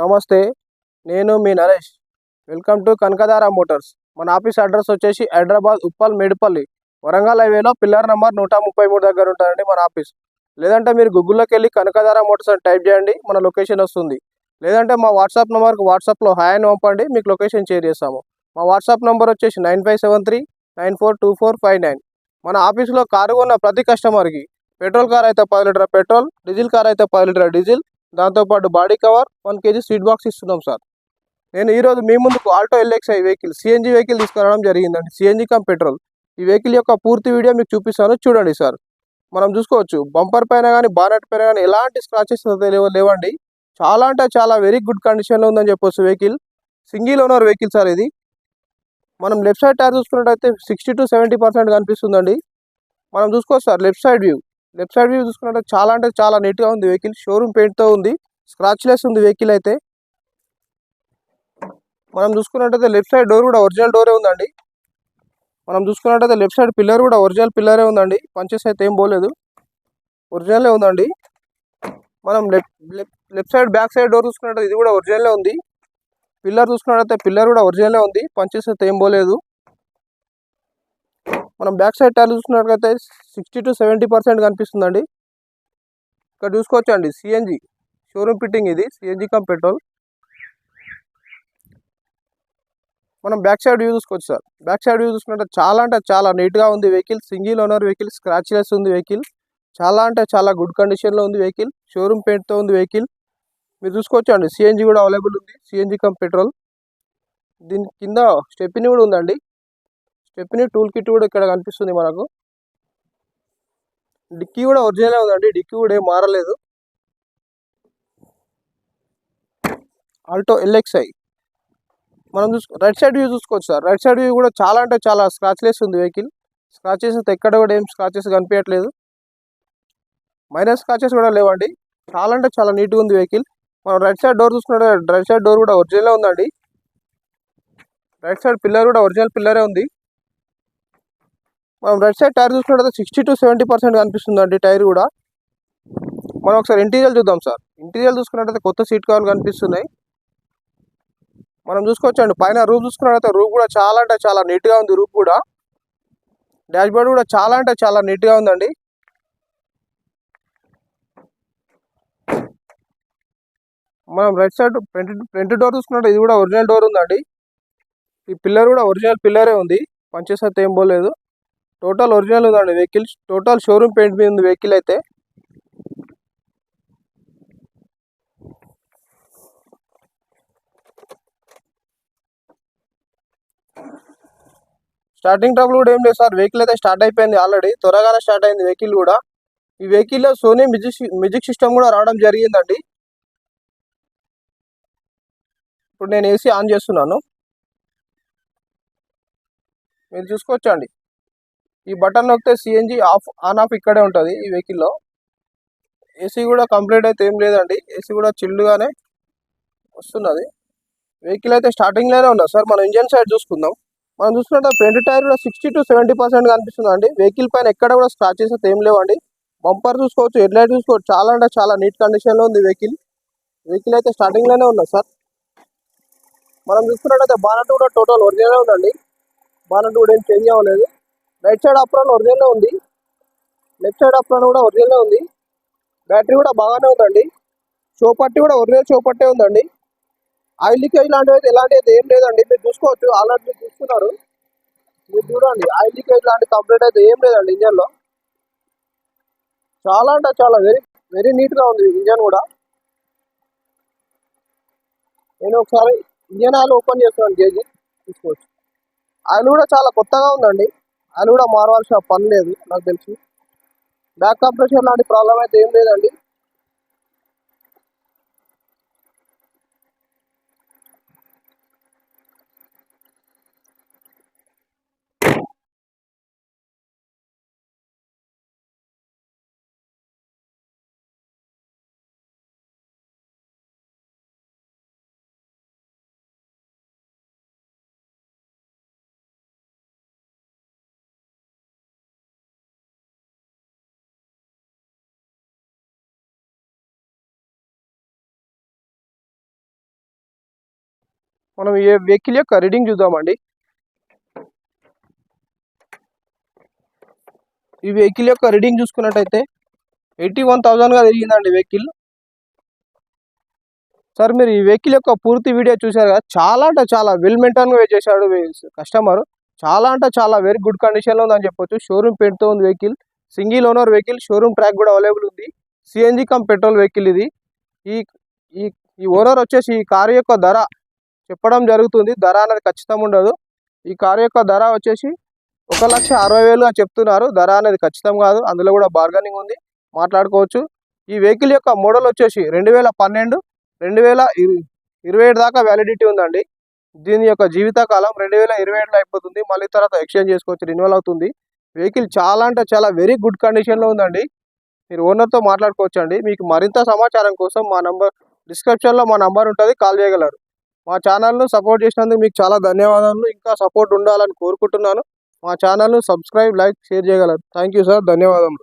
నమస్తే నేను మీ Naresh. Welcome to Kanakadhara motors. మన ఆఫీస్ అడ్రస్ వచ్చేసి హైదరాబాద్ ఉప్పల్ మేడిపల్లి. వరంగల్ హైవేలో పిల్లర్ నెంబర్ నూట ముప్పై మూడు దగ్గర ఉంటారండి మన ఆఫీస్. లేదంటే మీరు గూగుల్లోకి వెళ్ళి కనకదార మోటార్స్ అని టైప్ చేయండి మన లొకేషన్ వస్తుంది. లేదంటే మా వాట్సాప్ నెంబర్కి వాట్సాప్లో హాయ్ అని పంపండి మీకు లొకేషన్ షేర్ చేస్తాము. మా వాట్సాప్ నెంబర్ వచ్చేసి nine five seven three nine four two four five nine. మన ఆఫీస్లో కారు కొన్న ప్రతి కస్టమర్కి పెట్రోల్ కార్ అయితే పది లీటర్ పెట్రోల్ డీజిల్ కార్ అయితే పది లీటర్ డీజిల్ దాంతోపాటు body cover one KG sweet box ఇస్తున్నాం సార్. నేను ఈరోజు మీ ముందుకు Alto LXI vehicle CNG vehicle తీసుకురావడం జరిగిందండి. CNG cum petrol. ఈ వెహికల్ యొక్క పూర్తి వీడియో మీకు చూపిస్తాను. చూడండి సార్. మనం చూసుకోవచ్చు. బంపర్ పైన కానీ బానెట్ పైన కానీ ఎలాంటి స్క్రాచెస్ లేవ లేవండి. చాలా అంటే చాలా వెరీ గుడ్ కండిషన్లో ఉందని చెప్పొచ్చు vehicle. Single owner vehicle sir ఇది. మనం లెఫ్ట్ సైడ్ టైర్ చూసుకున్నట్టయితే సిక్స్టీ టు సెవెంటీ పర్సెంట్ కనిపిస్తుందండి. మనం చూసుకోవచ్చు sir left side view. Left side view చూసుకున్నట్టు చాలా అంటే చాలా నీట్గా ఉంది వెహికల్. షోరూమ్ పెయింట్తో ఉంది. స్క్రాచ్లెస్ ఉంది వెహికల్ అయితే. మనం చూసుకున్నట్టయితే లెఫ్ట్ సైడ్ డోర్ కూడా ఒరిజినల్ డోరే ఉందండి. మనం చూసుకున్నట్టయితే లెఫ్ట్ సైడ్ పిల్లర్ కూడా ఒరిజినల్ పిల్లరే ఉందండి. పంచెస్ అయితే ఏం పోలేదు. ఒరిజినలే ఉందండి. మనం left left side back side door చూసుకున్నట్టయితే ఇది కూడా ఒరిజినలే ఉంది. పిల్లర్ చూసుకున్నట్టయితే పిల్లర్ కూడా ఒరిజినలే ఉంది. పంచెస్ అయితే ఏం పోలేదు. మనం బ్యాక్ సైడ్ టైర్ చూసుకున్నట్లయితే సిక్స్టీ టు సెవెంటీ పర్సెంట్ కనిపిస్తుందండి. ఇక్కడ చూసుకోవచ్చు అండి సిఎన్జి షోరూమ్ ఫిట్టింగ్ ఇది సిఎన్జి కమ్ పెట్రోల్. మనం బ్యాక్ సైడ్ వ్యూ చూసుకోవచ్చు సార్. బ్యాక్ సైడ్ వ్యూ చూసుకుంటే చాలా అంటే చాలా నీట్గా ఉంది vehicle. Single owner vehicle scratchless ఉంది వెహికల్. చాలా అంటే చాలా గుడ్ కండిషన్లో ఉంది వెహికల్. షోరూమ్ పెయింట్తో ఉంది వెహికల్. మీరు చూసుకోవచ్చు అండి సిఎన్జి కూడా అవైలబుల్ ఉంది. CNG cum petrol. దీని కింద స్టెప్ని కూడా ఉందండి. స్టెప్ని టూల్ కిట్ కూడా ఇక్కడ కనిపిస్తుంది మనకు. డిక్కీ కూడా ఒరిజినల్ ఉందండి. డిక్కీ కూడా ఏం మారలేదు. Alto LXI. మనం చూసుకో రైట్ సైడ్ వ్యూ చూసుకోవచ్చు సార్. రైట్ సైడ్ వ్యూ కూడా చాలా అంటే చాలా స్క్రాచ్లెస్ ఉంది వెహికల్. స్క్రాచెస్ అయితే ఎక్కడ కూడా ఏం స్క్రాచెస్ కనిపించట్లేదు. మైనస్ స్క్రాచెస్ కూడా లేవండి. చాలా అంటే చాలా నీట్గా ఉంది వెహికల్. మనం రైట్ సైడ్ డోర్ చూసుకున్నాడు రైట్ సైడ్ డోర్ కూడా ఒరిజినల్ ఉందండి. రైట్ సైడ్ పిల్లర్ కూడా ఒరిజినల్ పిల్లరే ఉంది. మనం రైట్ సైడ్ టైర్ చూసుకున్నట్టు సిక్స్టీ టు సెవెంటీ పర్సెంట్ కనిపిస్తుందండి టైర్ కూడా. మనం ఒకసారి ఇంటీరియల్ చూద్దాం సార్. ఇంటీరియల్ చూసుకున్నట్టయితే కొత్త సీట్ కవర్లు కనిపిస్తున్నాయి. మనం చూసుకోవచ్చండి. పైన రూఫ్ చూసుకున్నట్టయితే రూఫ్ కూడా చాలా అంటే చాలా నీట్గా ఉంది రూఫ్ కూడా. డాష్ బోర్డ్ కూడా చాలా అంటే చాలా నీట్గా ఉందండి. మనం right side front front door చూసుకున్నట్టు ఇది కూడా ఒరిజినల్ డోర్ ఉందండి. ఈ పిల్లర్ కూడా ఒరిజినల్ పిల్లరే ఉంది. పంచెస్ ఏం పోలేదు. టోటల్ ఒరిజినల్ ఉందండి వెహికల్. టోటల్ షోరూమ్ పెయింట్ మీద ఉంది వెహికల్ అయితే. స్టార్టింగ్ ట్రబుల్ కూడా ఏం లేదు సార్. వెహికల్ అయితే స్టార్ట్ అయిపోయింది ఆల్రెడీ. త్వరగానే స్టార్ట్ అయింది వెహికల్ కూడా. ఈ వెహికల్లో సోనీ మ్యూజిక్ మ్యూజిక్ సిస్టమ్ కూడా రావడం జరిగిందండి. ఇప్పుడు నేను ఏసీ ఆన్ చేస్తున్నాను. మీరు చూసుకోవచ్చండి ఈ బటన్ నొక్కితే సిఎన్జి ఆఫ్ ఆన్ ఆఫ్ ఇక్కడే ఉంటుంది ఈ వెహికల్లో. ఏసీ కూడా కంప్లీట్ అయితే ఏం లేదండి. ఏసీ కూడా చిల్లుగానే వస్తున్నది. వెహికల్ అయితే స్టార్టింగ్లోనే ఉన్నది సార్ మనం ఇంజన్ సైడ్ చూసుకుందాం. మనం చూసుకుంటే ఫ్రంట్ టైర్ కూడా సిక్స్టీ టు సెవెంటీ పర్సెంట్ కనిపిస్తుంది అండి వెహికల్ పైన ఎక్కడ కూడా స్క్రాచెస్ అయితే ఏం లేవండి. బంపర్ చూసుకోవచ్చు హెడ్ లైట్ చూసుకోవచ్చు. చాలా అంటే చాలా నీట్ కండిషన్లో ఉంది వెహికల్. వెహికల్ అయితే స్టార్టింగ్లోనే ఉన్నది సార్? మనం చూసుకున్నట్టయితే బానట్ కూడా టోటల్ ఒరిజినల్ ఉందండి. బానట్ కూడా ఏం చేంజ్ అవ్వలేదు. రైట్ సైడ్ అప్రాన్ ఒరిజినల్ ఉంది. లెఫ్ట్ సైడ్ అప్రాన్ కూడా ఒరిజినల్ ఉంది. బ్యాటరీ కూడా బాగానే ఉందండి. చోపట్టి కూడా ఒరిజినల్ చోపట్టే ఉందండి. ఆయిల్ లీకేజ్ లాంటివి అయితే ఎలాంటి ఏం లేదండి. మీరు చూసుకోవచ్చు. ఆల్రెడీ మీరు చూస్తున్నారు. మీరు చూడండి. ఆయిల్ లీకేజ్ లాంటి కంప్లీట్ అయితే ఏం లేదండి ఇంజన్లో చాలా అంటే చాలా వెరీ వెరీ నీట్గా ఉంది ఇంజన్ కూడా. నేను ఒకసారి ఇంజన్ ఆయిల్ ఓపెన్ చేస్తున్నాను కేజీ చూసుకోవచ్చు. ఆయిల్ కూడా చాలా కొత్తగా ఉందండి. అది కూడా మారవలసిన పని లేదు నాకు తెలిసి. బ్యాక్ కంప్రెషన్ లాంటి ప్రాబ్లం అయితే ఏం లేదండి. మనం ఈ వెహికల్ యొక్క రీడింగ్ చూద్దామండి. ఈ వెహికల్ యొక్క రీడింగ్ చూసుకున్నట్టయితే ఎయిటీ వన్ థౌజండ్గా తిరిగిందండి వెహికల్. సార్ మీరు ఈ వెహికల్ యొక్క పూర్తి వీడియో చూశారు కదా చాలా అంటే చాలా వెల్ మెయింటైన్గా చేశాడు కస్టమర్ చాలా అంటే చాలా వెరీ గుడ్ కండిషన్లో ఉందని చెప్పొచ్చు. షోరూమ్ పెయింట్తో ఉంది vehicle. Single owner vehicle showroom track కూడా అవైలబుల్ ఉంది. సిఎన్జి కమ్ పెట్రోల్ వెహికల్ ఇది. ఈ ఈ ఈ ఓనర్ వచ్చేసి ఈ కారు యొక్క ధర చెప్పడం జరుగుతుంది. ధర అనేది ఖచ్చితంగా ఉండదు. ఈ కారు యొక్క ధర వచ్చేసి ఒక లక్ష అరవై వేలు అని చెప్తున్నారు. ధర అనేది ఖచ్చితం కాదు. అందులో కూడా బార్గనింగ్ ఉంది. మాట్లాడుకోవచ్చు. ఈ వెహికల్ యొక్క మోడల్ వచ్చేసి రెండు వేల పన్నెండు రెండు వేల ఇరు- ఇరవై ఏడు దాకా వ్యాలిడిటీ ఉందండి. దీని యొక్క జీవితకాలం రెండు వేల ఇరవై ఏడులో అయిపోతుంది. మళ్ళీ తర్వాత ఎక్స్చేంజ్ చేసుకోవచ్చు. రెన్యువల్ అవుతుంది. వెహికల్ చాలా అంటే చాలా వెరీ గుడ్ కండిషన్లో ఉందండి. మీరు ఓనర్తో మాట్లాడుకోవచ్చు అండి మీకు మరింత సమాచారం కోసం మా నంబర్ డిస్క్రిప్షన్లో మా నంబర్ ఉంటుంది. కాల్ చేయగలరు. మా ఛానల్ను సపోర్ట్ చేసినందుకు మీకు చాలా ధన్యవాదాలు. ఇంకా సపోర్ట్ ఉండాలని కోరుకుంటున్నాను. మా ఛానల్ను సబ్స్క్రైబ్ లైక్ షేర్ చేయగలరు. Thank you sir. ధన్యవాదములు.